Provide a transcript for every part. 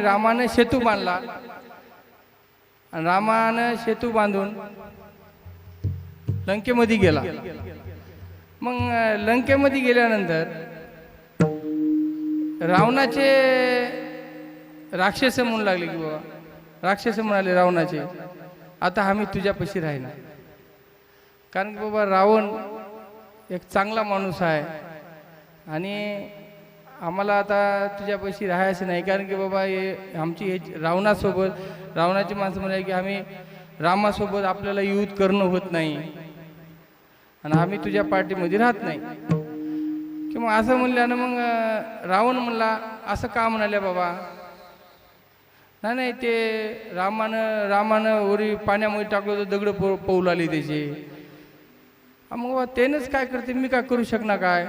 रामानं सेतू बांधला. आणि रामानं सेतू बांधून लंकेमध्ये गेला. मग लंकेमध्ये गेल्यानंतर रावणाचे राक्षस म्हणू लागले की बाबा. राक्षस म्हणाले रावणाचे आता आम्ही तुझ्यापाशी राहिला कारण की बाबा रावण एक चांगला माणूस आहे. आणि आम्हाला आता तुझ्यापाशी राहायचं नाही. कारण की बाबा हे आमची हे रावणासोबत रावणाची माणसं म्हणाले की आम्ही रामासोबत आपल्याला युद्ध करणं होत नाही. आणि आम्ही तुझ्या पार्टीमध्ये राहत नाही. की मग असं म्हणल्यानं मग रावण म्हणला असं का म्हणाले बाबा? नाही नाही ते रामानं रामानं वरी पाण्यामध्ये टाकलं तर दगड पो पळू आली त्याचे. मग बाबा त्यानंच काय करते? मी काय करू शकणार काय?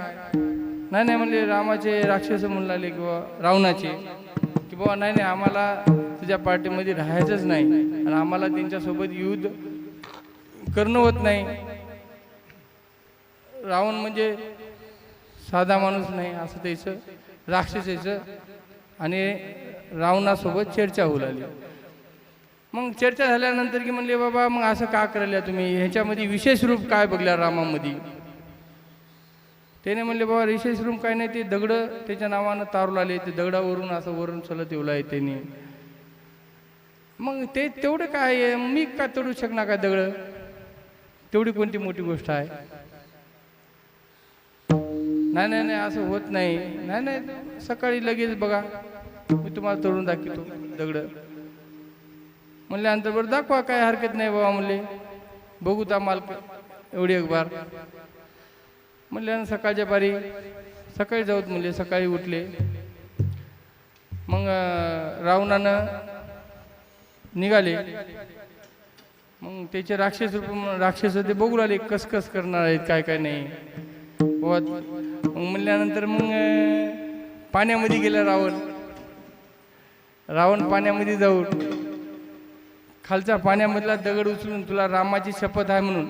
नाही नाही म्हणले रामाचे राक्षस म्हणू लागले किंवा रावणाचे. की बाबा नाही नाही आम्हाला तुझ्या पार्टीमध्ये राहायचंच नाही. आणि आम्हाला त्यांच्यासोबत युद्ध करणं होत नाही. रावण म्हणजे साधा माणूस नाही असं त्याचं राक्षसाचं आणि रावणासोबत चर्चा होऊ लागली. मग चर्चा झाल्यानंतर की म्हणले बाबा मग असं का करायला तुम्ही? ह्याच्यामध्ये विशेष रूप काय बघल्या रामामध्ये? त्याने म्हणले बाबा विशेष रूम काय नाही ते दगड त्याच्या नावानं तारू आले. ते दगडावरून असं वरून चलत येऊ आहे त्याने. मग ते तेवढं काय आहे? मी का तोडू शकणार का दगड? तेवढी कोणती मोठी गोष्ट आहे? नाही नाही नाही असं होत नाही. नाही नाही सकाळी लगेच बघा. मी तुम्हाला तोडून दाखवतो दगड. म्हणल्यानंतर बरं दाखवा काय हरकत नाही बाबा म्हणले. बघू ता मालक एवढी एक बार. म्हणल्यानं सकाळच्या पारी सकाळी जाऊत म्हणले सकाळी उठले. मग रावणानं निघाले. मग त्याचे राक्षस रूप राक्षस ते बघू लागले कस कस करणार आहेत काय काय नाही. मग म्हणल्यानंतर मग पाण्यामध्ये गेला रावण. रावण पाण्यामध्ये जाऊन खालचा पाण्यामधला दगड उचलून तुला रामाची शपथ आहे म्हणून.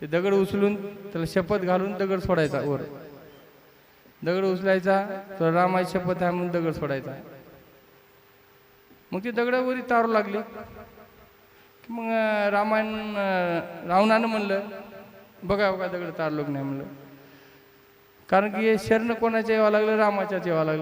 ते दगड उचलून त्याला शपथ घालून दगड सोडायचा वर. दगड उचलायचा तर रामाची शपथ आहे म्हणून दगड सोडायचा. मग ती दगडावरी तारू लागली. मग रामायण रावणानं म्हणलं बघा बघा दगड तारलोक नाही म्हणलं. कारण की हे शरण कोणाच्या यावं लागलं? रामाच्याच यावं लागलं.